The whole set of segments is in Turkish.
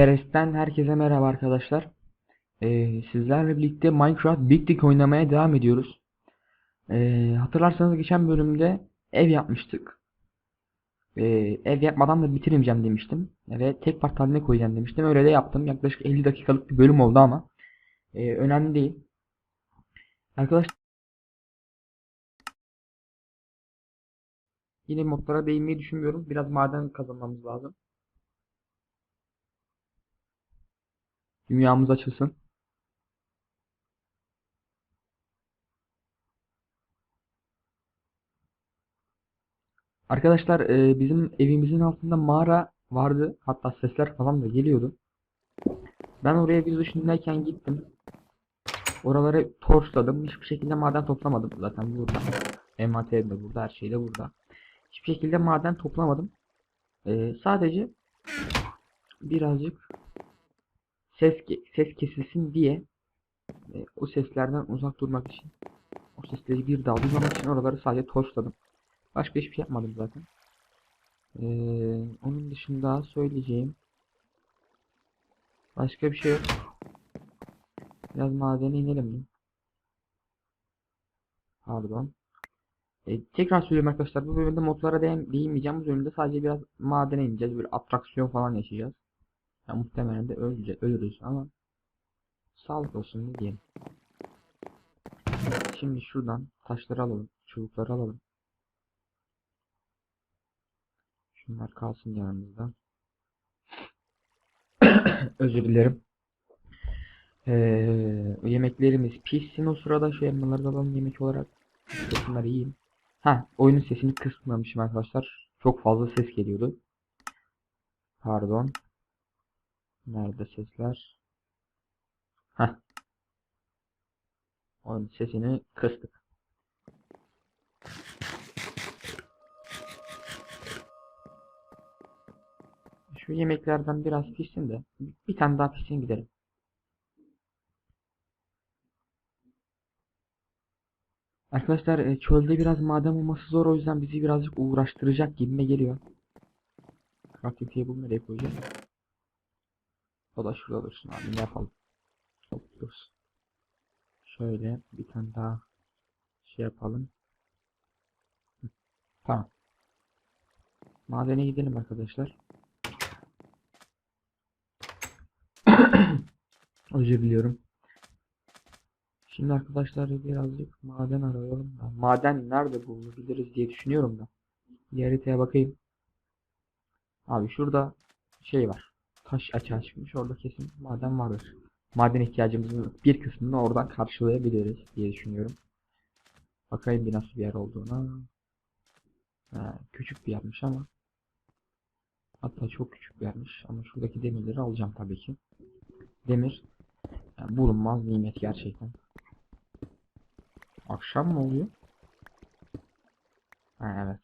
Perest'ten herkese merhaba arkadaşlar. Ee, sizlerle birlikte Minecraft Big Dick oynamaya devam ediyoruz. Ee, hatırlarsanız geçen bölümde ev yapmıştık. Ee, ev yapmadan da bitirmeyeceğim demiştim. Ve tek part haline koyacağım demiştim. Öyle de yaptım. Yaklaşık 50 dakikalık bir bölüm oldu ama ee, önemli değil. Arkadaşlar yine modlara değinmeyi düşünmüyorum. Biraz maden kazanmamız lazım. Dünyamız açılsın. Arkadaşlar e, bizim evimizin altında mağara vardı. Hatta sesler falan da geliyordu. Ben oraya bir dışındayken gittim. Oraları torçladım. Hiçbir şekilde maden toplamadım. Zaten burada. Envanterim de burada. Her şey de burada. Hiçbir şekilde maden toplamadım. E, sadece birazcık ses ses kesilsin diye e, o seslerden uzak durmak için o sesleri bir daha duymamak için oraları sadece torçladım. Başka hiçbir şey yapmadım zaten. Ee, onun dışında söyleyeceğim başka bir şey yok. Biraz madene inelim mi? Pardon. Ee, tekrar söylüyorum arkadaşlar bu bölümde modlara değin değinmeyeceğim. Bu bölümde sadece biraz madene ineceğiz. Böyle atraksiyon falan yaşayacağız. Ya muhtemelen de öleceğiz, ölürüz ama sağlık olsun ne diyeyim. Şimdi şuradan taşları alalım, çubukları alalım. Şunlar kalsın yanımızda. Özür dilerim. Ee, yemeklerimiz pişsin o sırada şu elmaları da alalım yemek olarak. Şunları yiyeyim. Ha, oyunun sesini kısmamışım arkadaşlar. Çok fazla ses geliyordu. Pardon. Nerede sesler? Heh. Oyun sesini kıstık. Şu yemeklerden biraz pişsin de bir tane daha pişsin gidelim. Arkadaşlar e, çölde biraz maden olması zor o yüzden bizi birazcık uğraştıracak gibime geliyor. Crafting table nereye koyacağız? O da şurada dursun abi ne yapalım. Çok dursun. Şöyle bir tane daha şey yapalım. Hı, Tamam. Madene gidelim arkadaşlar. Özür diliyorum. Şimdi arkadaşlar birazcık maden arıyorum da. Maden nerede bulunabiliriz diye düşünüyorum da. Bir haritaya bakayım. Abi şurada şey var. Taş açığa çıkmış. Orada kesin maden vardır. Maden ihtiyacımızın bir kısmını oradan karşılayabiliriz diye düşünüyorum. Bakayım bir nasıl bir yer olduğuna. Ha, küçük bir yermiş ama. Hatta çok küçük bir yermiş. Ama şuradaki demirleri alacağım tabii ki. Demir yani bulunmaz nimet gerçekten. Akşam mı oluyor? Ha, evet.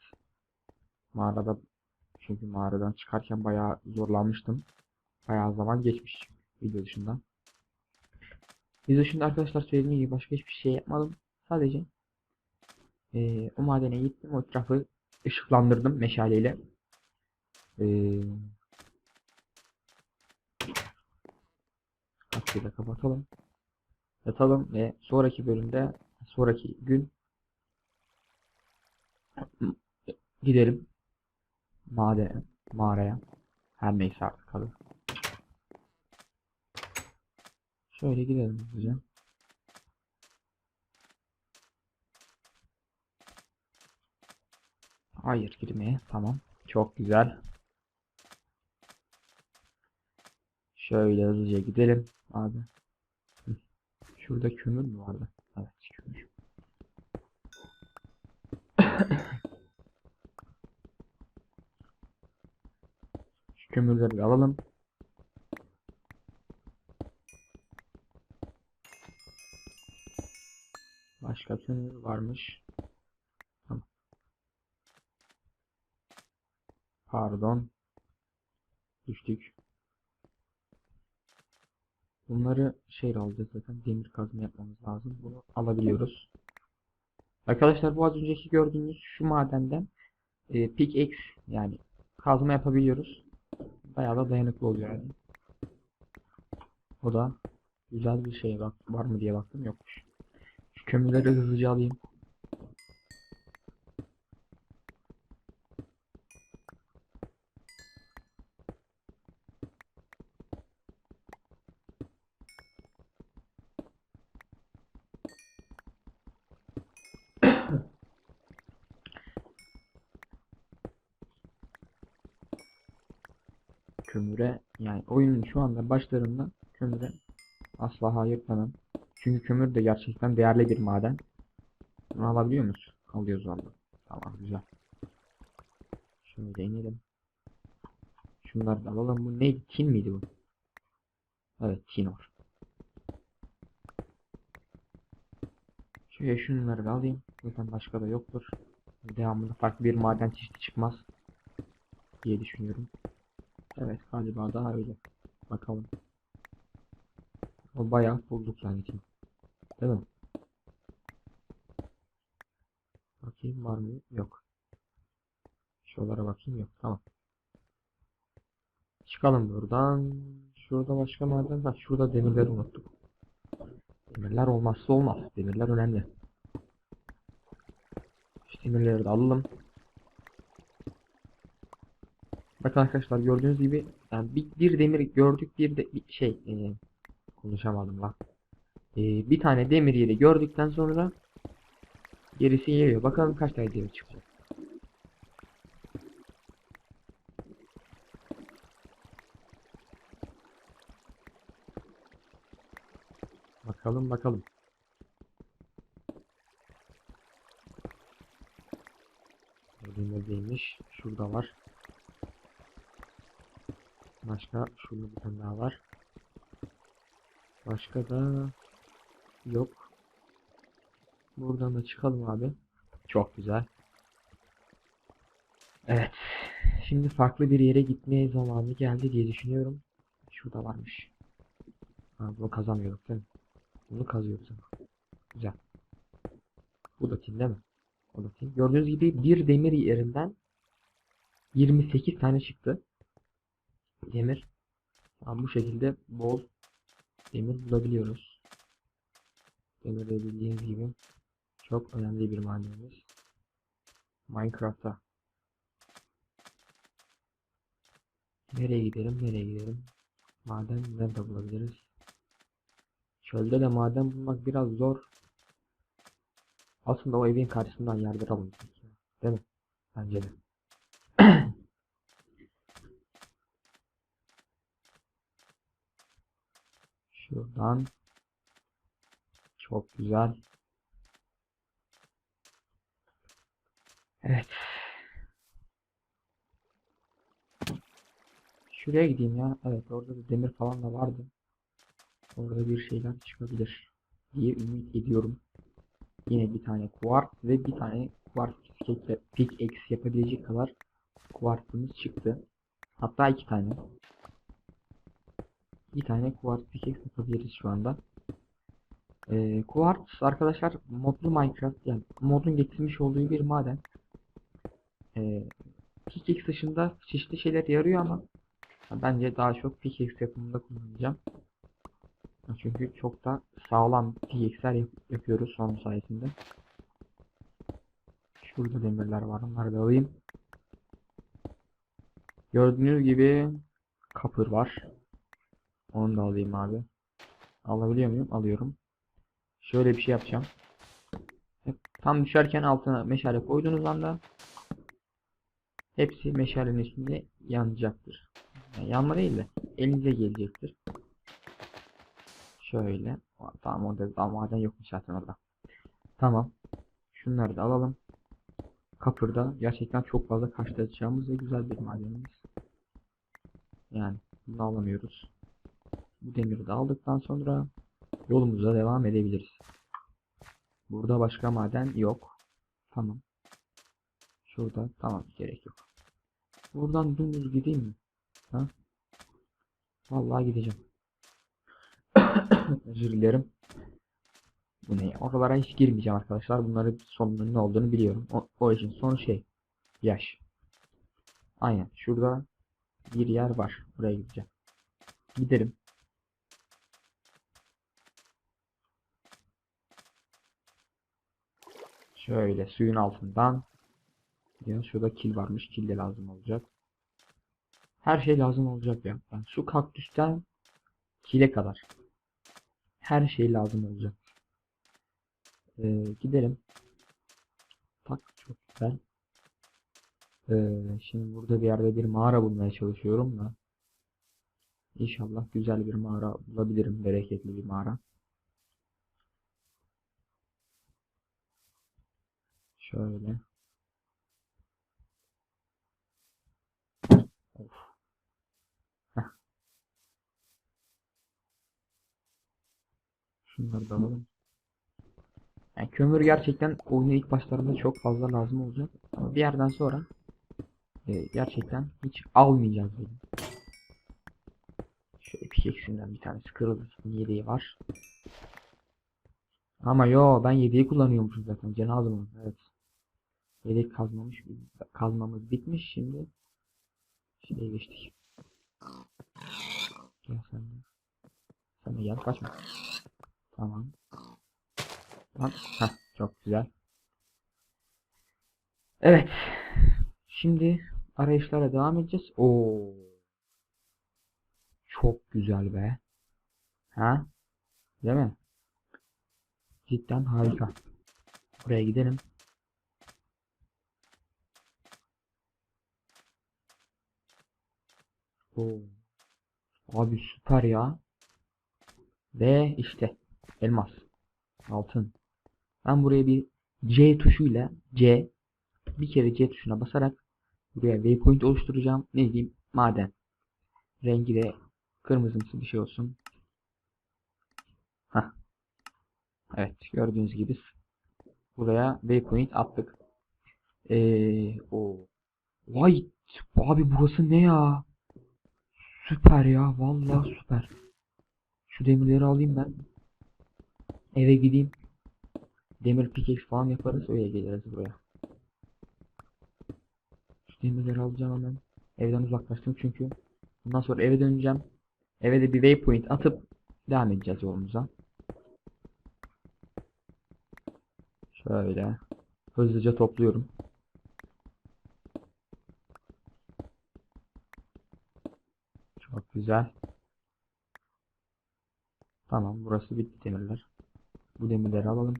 Mağarada çünkü mağaradan çıkarken bayağı zorlanmıştım. Bayağı zaman geçmiş video dışında. Video dışında arkadaşlar söylediğim gibi başka hiçbir şey yapmadım. Sadece eee, o madene gittim. O etrafı ışıklandırdım meşaleyle. Eee Kapıyı da kapatalım. Yatalım ve sonraki bölümde sonraki gün gidelim madene, mağaraya. Her neyse artık adı. Şöyle gidelim hızlıca. Hayır girmeye. Tamam. Çok güzel. Şöyle hızlıca gidelim abi. Şurada kömür mü vardı? Evet kömür. Şu kömürleri alalım. Başka kömür varmış. Pardon. Düştük. Bunları şey alacağız zaten. Demir kazma yapmamız lazım. Bunu alabiliyoruz. Arkadaşlar bu az önceki gördüğünüz şu madenden e, pickaxe yani kazma yapabiliyoruz. Bayağı da dayanıklı oluyor yani. O da güzel bir şey bak var mı diye baktım yokmuş. Kömürleri hızlıca alayım. kömüre yani oyunun şu anda başlarında kömüre asla hayır demem. Çünkü kömür de gerçekten değerli bir maden. Bunu alabiliyor muyuz? Alıyoruz valla. Tamam güzel. Şöyle inelim. Şunları da alalım. Bu neydi? Tin miydi bu? Evet tin var. Şöyle şunları da alayım. Zaten başka da yoktur. Devamında farklı bir maden çeşidi çıkmaz diye düşünüyorum. Evet galiba daha öyle. Bakalım. O bayağı bulduk yani için. Değil mi? Bakayım var mı? Yok. Şuralara bakayım yok. Tamam. Çıkalım buradan. Şurada başka maden var. Şurada demirleri unuttuk. Demirler olmazsa olmaz. Demirler önemli. Şu demirleri de alalım. Bakın arkadaşlar gördüğünüz gibi yani bir, bir demir gördük bir de bir şey e, konuşamadım lan. E, bir tane demir yeri gördükten sonra gerisi geliyor. Bakalım kaç tane demir çıkacak. Bakalım bakalım. Demir değilmiş. Şurada var. Başka şurada bir tane daha var. Başka da yok. Buradan da çıkalım abi. Çok güzel. Evet. Şimdi farklı bir yere gitmeye zamanı geldi diye düşünüyorum. Şurada varmış. Ha, bunu kazamıyorduk değil mi? Bunu kazıyoruz. Güzel. Bu da tin değil mi? O da tin. Gördüğünüz gibi bir demir yerinden 28 tane çıktı demir. Yani bu şekilde bol demir bulabiliyoruz. Bildiğiniz gibi çok önemli bir madenimiz. Minecraft'ta. Nereye gidelim, nereye gidelim? Maden nerede bulabiliriz? Çölde de maden bulmak biraz zor. Aslında o evin karşısından alınacak. Değil mi? Bence de. Şuradan. Çok güzel. Evet. Şuraya gideyim ya. Evet orada da demir falan da vardı. Orada bir şeyler çıkabilir diye ümit ediyorum. Yine bir tane kuart ve bir tane kuart pickaxe yapabilecek kadar kuartımız çıktı. Hatta iki tane. Bir tane Quartz pickaxe yapabiliriz şu anda. Ee, Quartz arkadaşlar modlu Minecraft yani modun getirmiş olduğu bir maden. Ee, pickaxe dışında çeşitli şeyler yarıyor ama bence daha çok pickaxe yapımında kullanacağım. Çünkü çok da sağlam pickaxe'ler yap yapıyoruz son sayesinde. Şurada demirler var. Onları da alayım. Gördüğünüz gibi kapır var. Onu da alayım abi. Alabiliyor muyum? Alıyorum. Şöyle bir şey yapacağım. Tam düşerken altına meşale koyduğunuz anda hepsi meşalenin üstünde yanacaktır. Yani yanma değil de elinize gelecektir. Şöyle. Tamam orada daha maden yokmuş zaten orada. Tamam. Şunları da alalım. Kapırda gerçekten çok fazla karşılaşacağımız ve güzel bir madenimiz. Yani bunu alamıyoruz. Bu demiri de aldıktan sonra yolumuza devam edebiliriz. Burada başka maden yok. Tamam. Şurada tamam gerek yok. Buradan dümdüz gideyim mi? Ha? Vallahi gideceğim. Özür dilerim. Bu ne? Oralara hiç girmeyeceğim arkadaşlar. Bunların sonunun ne olduğunu biliyorum. O, o işin son şey. Yaş. Aynen. Şurada bir yer var. Buraya gideceğim. Giderim. Şöyle suyun altından. Ya şurada kil varmış. Kil de lazım olacak. Her şey lazım olacak ya. Yani şu kaktüsten kile kadar. Her şey lazım olacak. Ee, gidelim. Bak çok güzel. Ee, şimdi burada bir yerde bir mağara bulmaya çalışıyorum da. İnşallah güzel bir mağara bulabilirim. Bereketli bir mağara. Şöyle. Of. Şunları da alalım. Yani kömür gerçekten oyunun ilk başlarında çok fazla lazım olacak. Ama bir yerden sonra e, gerçekten hiç almayacağız böyle. Şöyle pickaxe'inden bir tanesi kırıldı. Yedeği var. Ama yo ben yedeği kullanıyormuşum zaten. Cenazım evet. Yedek kazmamış. Kazmamız bitmiş şimdi. Şeye geçtik. Gel sen de. Sen de gel kaçma. Tamam. Tamam. Heh, çok güzel. Evet. Şimdi arayışlara devam edeceğiz. Oo. Çok güzel be. Ha? Değil mi? Cidden harika. Buraya gidelim. Oo. Abi süper ya. Ve işte elmas. Altın. Ben buraya bir C tuşuyla C bir kere C tuşuna basarak buraya waypoint oluşturacağım. Ne diyeyim? Maden. Rengi de kırmızımsı bir şey olsun. Hah. Evet gördüğünüz gibi buraya waypoint attık. Ee, o Vay abi burası ne ya? Süper ya vallahi süper. Şu demirleri alayım ben. Eve gideyim. Demir pickaxe falan yaparız öyle geliriz buraya. Şu demirleri alacağım hemen. Evden uzaklaştım çünkü. Bundan sonra eve döneceğim. Eve de bir waypoint atıp devam edeceğiz yolumuza. Şöyle hızlıca topluyorum. Çok güzel. Tamam burası bitti demirler. Bu demirleri alalım.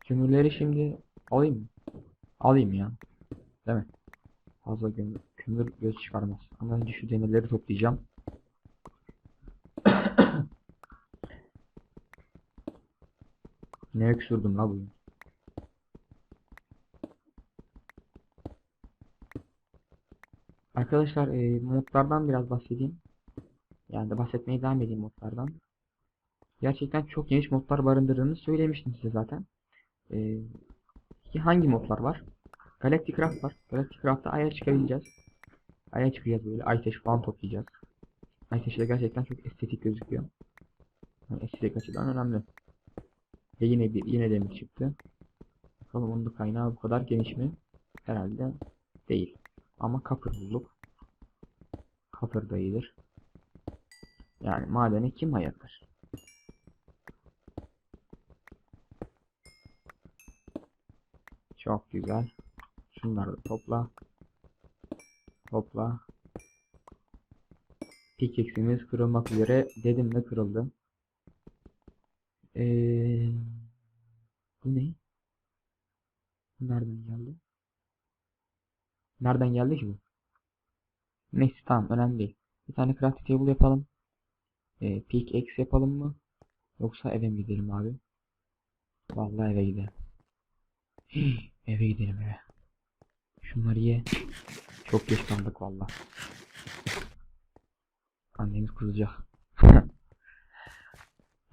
Kömürleri şimdi alayım mı? Alayım ya. Değil mi? Fazla kömür, kömür göz çıkarmaz. Ama önce şu demirleri toplayacağım. ne öksürdüm la bugün. Arkadaşlar e, modlardan biraz bahsedeyim. Yani de bahsetmeye devam edeyim modlardan. Gerçekten çok geniş modlar barındırdığını söylemiştim size zaten. E, hangi modlar var? Galactic Craft var. Galactic Craft'ta Ay'a çıkabileceğiz. Ay'a çıkacağız böyle. Ay taşı falan toplayacağız. Ay taşı gerçekten çok estetik gözüküyor. Yani estetik açıdan önemli. Ve yine bir yine demir çıktı. Bakalım onun da kaynağı bu kadar geniş mi? Herhalde değil. Ama copper bulduk. Copper da iyidir. Yani madeni kim ayaklar? Çok güzel. Şunları da topla. Topla. Pickaxe'imiz kırılmak üzere. Dedim de kırıldı. Ee, bu ne? Nereden geldi? Nereden geldi ki bu? Neyse tamam önemli değil. Bir tane craft table yapalım. Ee, pickaxe yapalım mı? Yoksa eve mi gidelim abi? Vallahi eve gidelim. Eve gidelim eve. Şunları ye. Çok geç kaldık vallahi. Annemiz kızacak.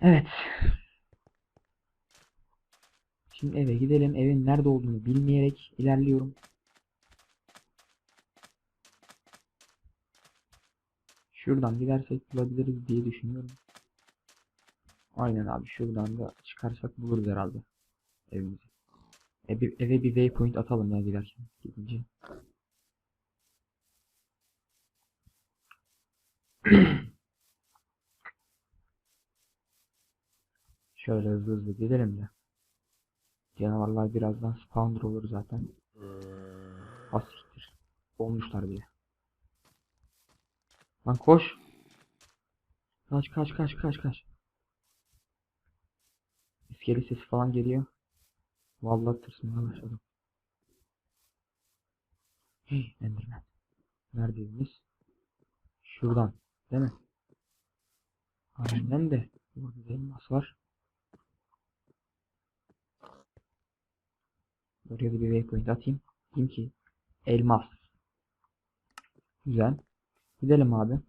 evet. Şimdi eve gidelim. Evin nerede olduğunu bilmeyerek ilerliyorum. Şuradan gidersek bulabiliriz diye düşünüyorum. Aynen abi şuradan da çıkarsak buluruz herhalde evimizi. E, bir, eve bir waypoint atalım ya giderken gidince. Şöyle hızlı hızlı gidelim de. Canavarlar birazdan spawner olur zaten. Asiktir. Olmuşlar bile. Lan koş. Kaç kaç kaç kaç kaç. İskele sesi falan geliyor. Vallahi tırsmaya başladım. Hey Enderman. Neredeydiniz? Şuradan. Değil mi? Aynen de. Burada elmas var. Buraya da bir waypoint atayım. Diyeyim ki elmas. Güzel. Gidelim abi.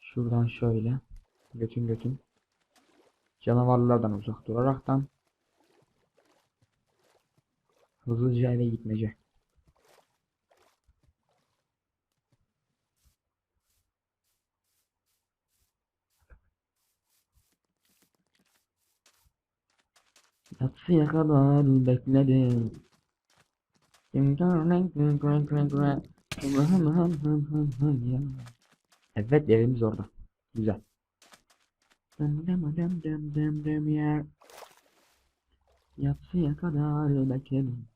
Şuradan şöyle. Götün götün. Canavarlardan uzak duraraktan. Hızlıca eve gitmece. Yatsıya kadar bekledim. Evet evimiz orada. Güzel. Yatsıya kadar bekledim.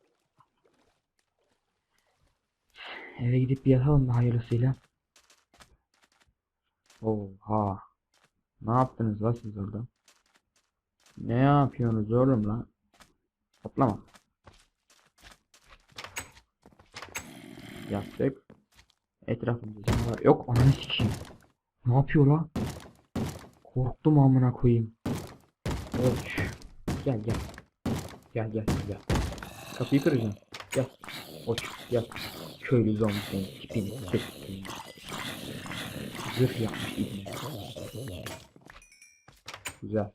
Eve gidip bir yatalım da hayırlısıyla. Oha. Ne yaptınız la siz orada? Ne yapıyorsunuz oğlum lan? Toplama. Yaptık. Etrafımızda canavar yok ananı sikeyim. Ne yapıyor lan? Korktum amına koyayım. Oç. Gel gel. Gel gel gel. Kapıyı kıracağım. Gel. Oç gel. Köylü zombi senin tipini sikeyim. Zırh yapmış ibne. Güzel.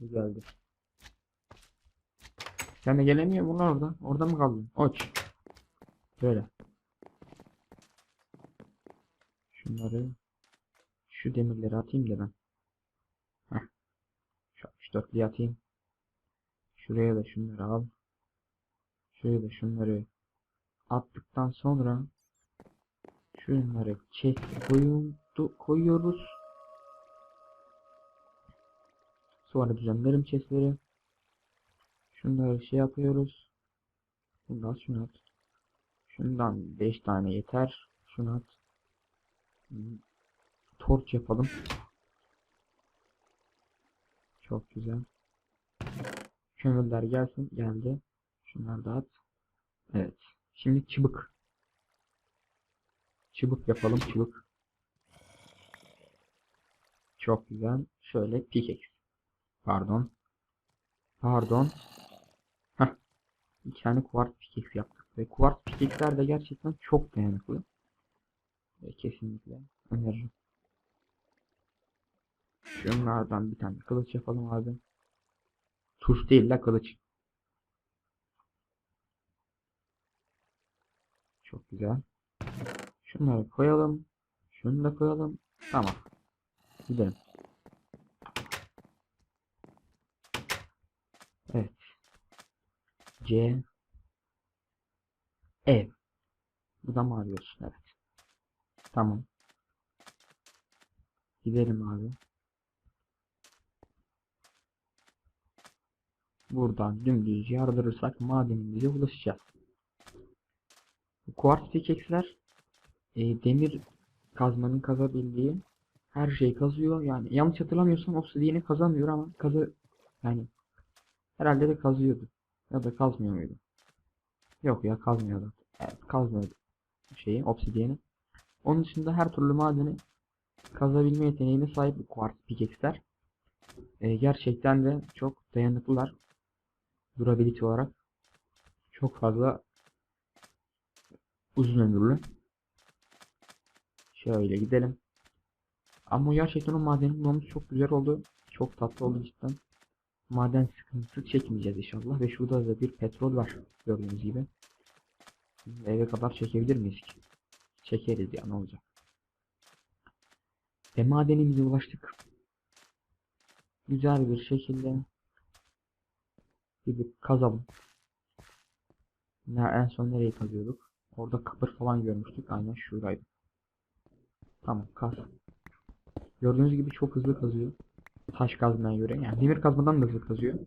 Güzeldi. Sen de gelemiyor musun lan orada? Orada mı kaldın? Oç. Böyle. Şunları şu demirleri atayım da ben. Heh. Şu 64'lüyü atayım. Şuraya da şunları al. Şuraya da şunları attıktan sonra şunları çek koyundu koyuyoruz. Sonra düzenlerim chestleri. Şunları şey yapıyoruz. Bundan şunu at. Şundan 5 tane yeter. Şunu at. Torç yapalım. Çok güzel. Kömürler gelsin. Geldi. Şunları da at. Evet. Şimdi çıbık. Çıbık yapalım. Çıbık. Çok güzel. Şöyle pickaxe. Pardon. Pardon. Heh. Bir tane kuart pickaxe yaptık. Ve kuart pickaxe'ler de gerçekten çok dayanıklı. Ve kesinlikle öneririm. Şunlardan bir tane kılıç yapalım abi. Tuş değil la kılıç. Çok güzel. Şunları koyalım. Şunu da koyalım. Tamam. Gidelim. Evet. C Ev. Bu da mı arıyorsun? Evet. Tamam. Gidelim abi. Buradan dümdüz yardırırsak madenimize ulaşacağız. Bu Quartz pickaxe'ler e, demir kazmanın kazabildiği her şeyi kazıyor. Yani yanlış hatırlamıyorsam obsidian'i kazamıyor ama kazı yani herhalde de kazıyordu. Ya da kazmıyor muydu? Yok ya kazmıyordu. Evet kazmıyordu şeyi obsidian'i. Onun dışında her türlü madeni kazabilme yeteneğine sahip bu quartz pickaxe'ler. E, gerçekten de çok dayanıklılar. Durability olarak çok fazla uzun ömürlü. Şöyle gidelim. Ama gerçekten o madeni bulmamız çok güzel oldu. Çok tatlı oldu cidden. Maden sıkıntısı çekmeyeceğiz inşallah. Ve şurada da bir petrol var. Gördüğünüz gibi. Eve kadar çekebilir miyiz ki? Çekeriz ya ne olacak. Ve madenimize ulaştık. Güzel bir şekilde gidip kazalım. Ne, en son nereyi kazıyorduk? Orada kapır falan görmüştük. Aynen şuradaydı. Tamam kaz. Gördüğünüz gibi çok hızlı kazıyor. Taş kazmaya göre. Yani demir kazmadan da hızlı kazıyor.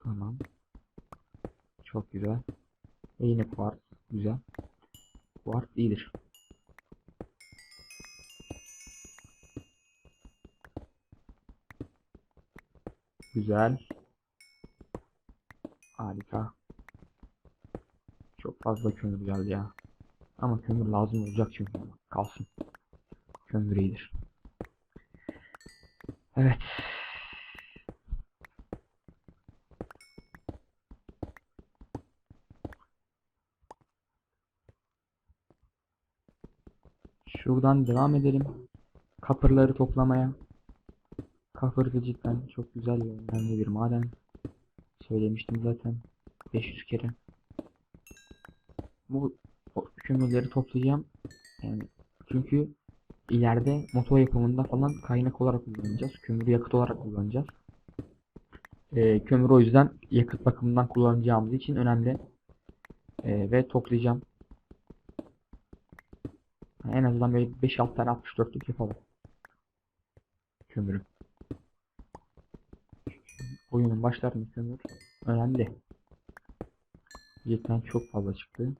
Tamam. Çok güzel. Ve yine kuartz. Güzel. Kuartz iyidir. Güzel. Harika. Çok fazla kömür geldi ya. Ama kömür lazım olacak çünkü. Kalsın. Kömür iyidir. Evet. Şuradan devam edelim. Kapırları toplamaya. Kapır da cidden çok güzel önemli bir maden. Söylemiştim zaten 500 kere. Bu kömürleri toplayacağım. Yani çünkü ileride motor yapımında falan kaynak olarak kullanacağız. Kömürü yakıt olarak kullanacağız. Ee, kömür o yüzden yakıt bakımından kullanacağımız için önemli. Ee, ve toplayacağım. En azından böyle 5-6 tane 64'lük yapalım. Kömürü. Oyunun başlarında kömür önemli. Cidden çok fazla çıktı.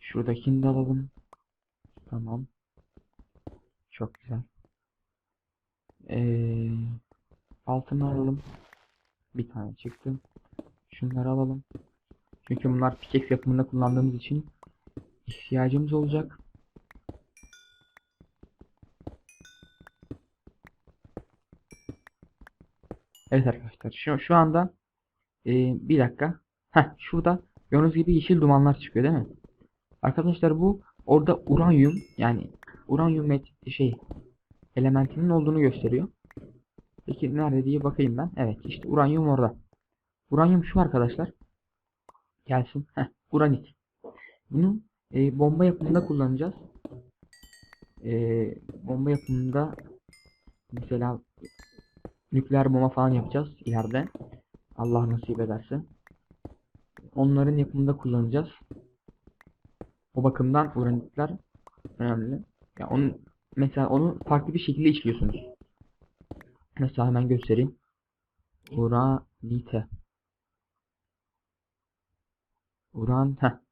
Şuradakini de alalım. Tamam. Çok güzel. Ee, altını alalım. Bir tane çıktı. Şunları alalım. Çünkü bunlar pickaxe yapımında kullandığımız için ihtiyacımız olacak. Evet arkadaşlar şu, şu anda e, bir dakika. Heh, şurada gördüğünüz gibi yeşil dumanlar çıkıyor değil mi? Arkadaşlar bu orada uranyum yani uranyum şey elementinin olduğunu gösteriyor. Peki nerede diye bakayım ben. Evet işte uranyum orada. Uranyum şu arkadaşlar. Gelsin. Heh, uranit. Bunu e, bomba yapımında kullanacağız. E, bomba yapımında mesela nükleer bomba falan yapacağız ileride. Allah nasip ederse. Onların yapımında kullanacağız. O bakımdan uranitler önemli. Ya onun mesela onu farklı bir şekilde işliyorsunuz. Mesela hemen göstereyim. Uranite. Uran heh.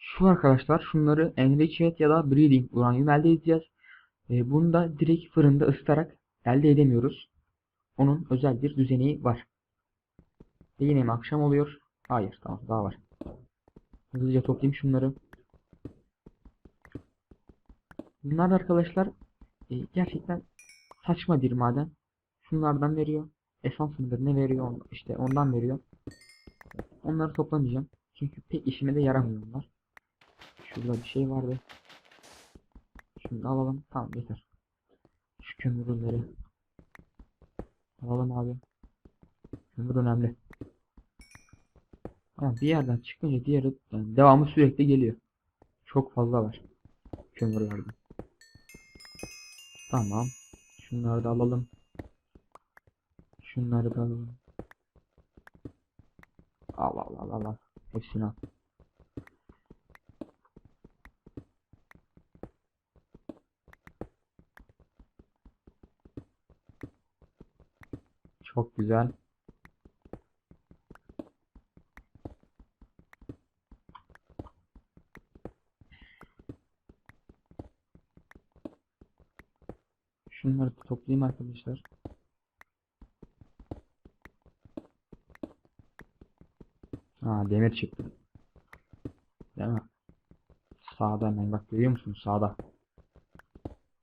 Şu arkadaşlar şunları enriched ya da breeding uranyum elde edeceğiz. E, bunu da direkt fırında ısıtarak elde edemiyoruz. Onun özel bir düzeni var. E yine mi akşam oluyor? Hayır tamam daha var. Hızlıca toplayayım şunları. Bunlar da arkadaşlar e, gerçekten saçma bir maden. Şunlardan veriyor. Esans mıdır ne veriyor işte ondan veriyor. Onları toplamayacağım. Çünkü pek işime de yaramıyor onlar. Şurada bir şey vardı. Şunu alalım. Tamam yeter. Şu kömürleri alalım abi. Kömür önemli. Ama bir yerden çıkınca diğeri yani devamı sürekli geliyor. Çok fazla var. Kömürlerden. Tamam. Şunları da alalım. Şunları da alalım. Al al al al al. Hepsini al. Çok güzel. Şunları toplayayım arkadaşlar. Ha demir çıktı. Değil mi? Sağda hemen bak görüyor musun? Sağda.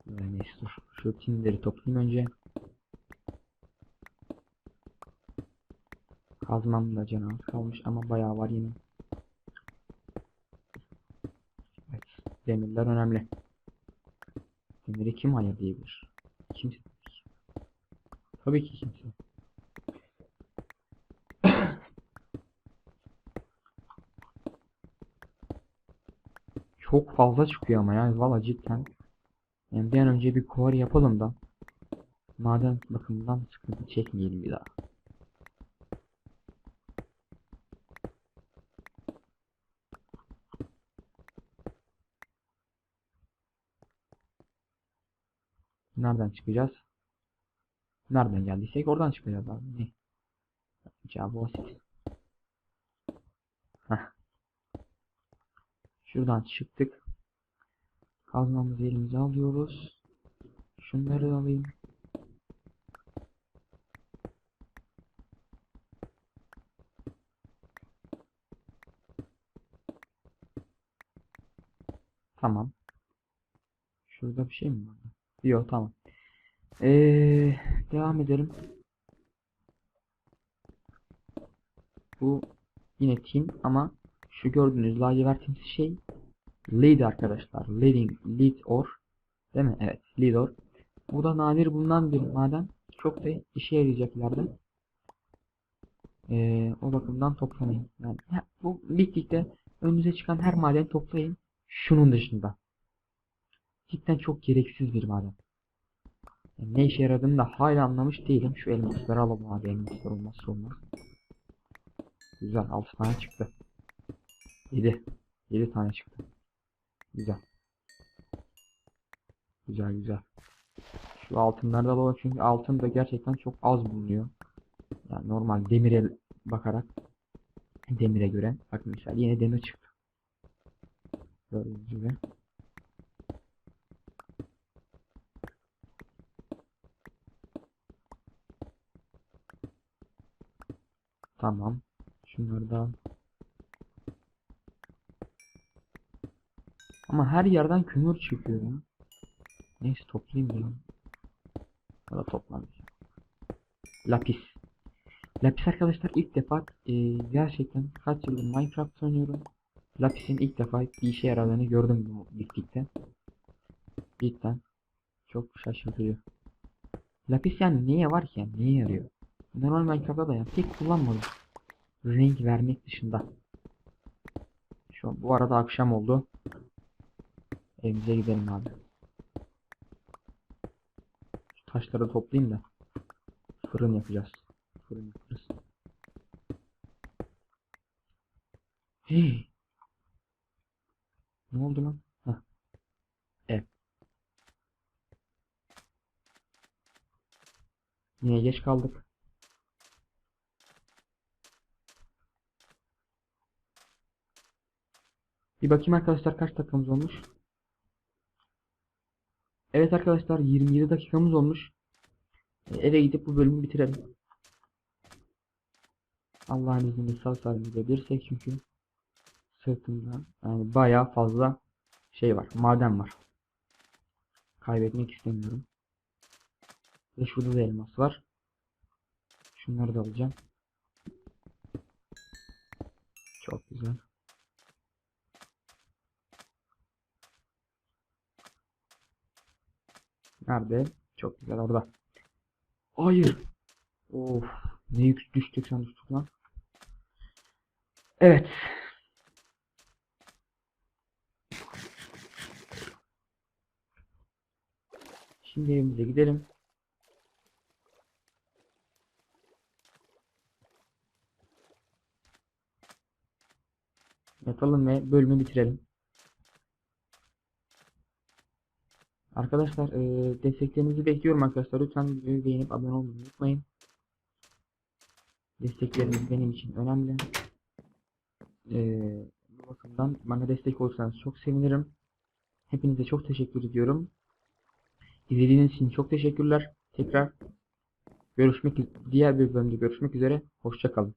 Neyse dur. Şu tinleri toplayayım önce. Kazmam da canı kalmış ama bayağı var yine. Evet. Demirler önemli. Demiri kim hayır diyebilir? Kimse. Tabii ki kimse. Çok fazla çıkıyor ama ya valla cidden. Yani bir an önce bir quarry yapalım da maden bakımından sıkıntı çekmeyelim bir daha. Nereden çıkacağız? Nereden geldiysek oradan çıkacağız abi. Ne? Cevabı basit. Şuradan çıktık. Kazmamızı elimize alıyoruz. Şunları alayım. Tamam. Şurada bir şey mi var? Yok tamam. Ee, devam edelim. Bu yine team ama şu gördüğünüz lacivertimsi şey lead arkadaşlar. Leading, lead or değil mi? Evet, lead or. Bu da nadir bulunan bir maden. Çok da işe yarayacak ileride. Ee, o bakımdan toplamayın. Yani bu ligde önünüze çıkan her madeni toplayın. Şunun dışında. Cidden çok gereksiz bir maden. Yani ne işe yaradığını da hala anlamış değilim. Şu elmasları alalım abi. Elmaslar olmazsa olmaz. Güzel. 6 tane çıktı. 7. 7 tane çıktı. Güzel. Güzel güzel. Şu altınları da alalım çünkü altın da gerçekten çok az bulunuyor. Yani normal demire bakarak demire göre bakın mesela yine demir çıktı. Gördüğünüz gibi. Tamam. Şunları da al. Ama her yerden kömür çıkıyor ya. Neyse toplayayım ya. Ya da. Lapis. Lapis arkadaşlar ilk defa e, gerçekten kaç yıldır Minecraft oynuyorum. Lapis'in ilk defa bir işe yaradığını gördüm bu bittikte. Cidden çok şaşırtıcı. Lapis yani neye var ki yani? Neye yarıyor? Normal Minecraft'ta da pek kullanmadım. Renk vermek dışında. Şu bu arada akşam oldu. Evimize gidelim abi. Şu taşları toplayayım da fırın yapacağız. Fırın yaparız. Hey. Ne oldu lan? Heh. Ev. Yine geç kaldık. Bir bakayım arkadaşlar kaç dakikamız olmuş. Evet arkadaşlar 27 dakikamız olmuş. E, Eve gidip bu bölümü bitirelim. Allah'ın izniyle sağ salim gidebilirsek çünkü sırtımda yani bayağı fazla şey var. Maden var. Kaybetmek istemiyorum. Ve şurada da elmas var. Şunları da alacağım. Çok güzel. Nerede? Çok güzel orada. Hayır. Of. Ne yük düştük sen düştük lan. Evet. Şimdi evimize gidelim. Yatalım ve bölümü bitirelim. Arkadaşlar eee, desteklerinizi bekliyorum arkadaşlar. Lütfen videoyu beğenip abone olmayı unutmayın. Destekleriniz benim için önemli. Eee, bu bakımdan bana destek olursanız çok sevinirim. Hepinize çok teşekkür ediyorum. İzlediğiniz için çok teşekkürler. Tekrar görüşmek diğer bir bölümde görüşmek üzere. Hoşça kalın.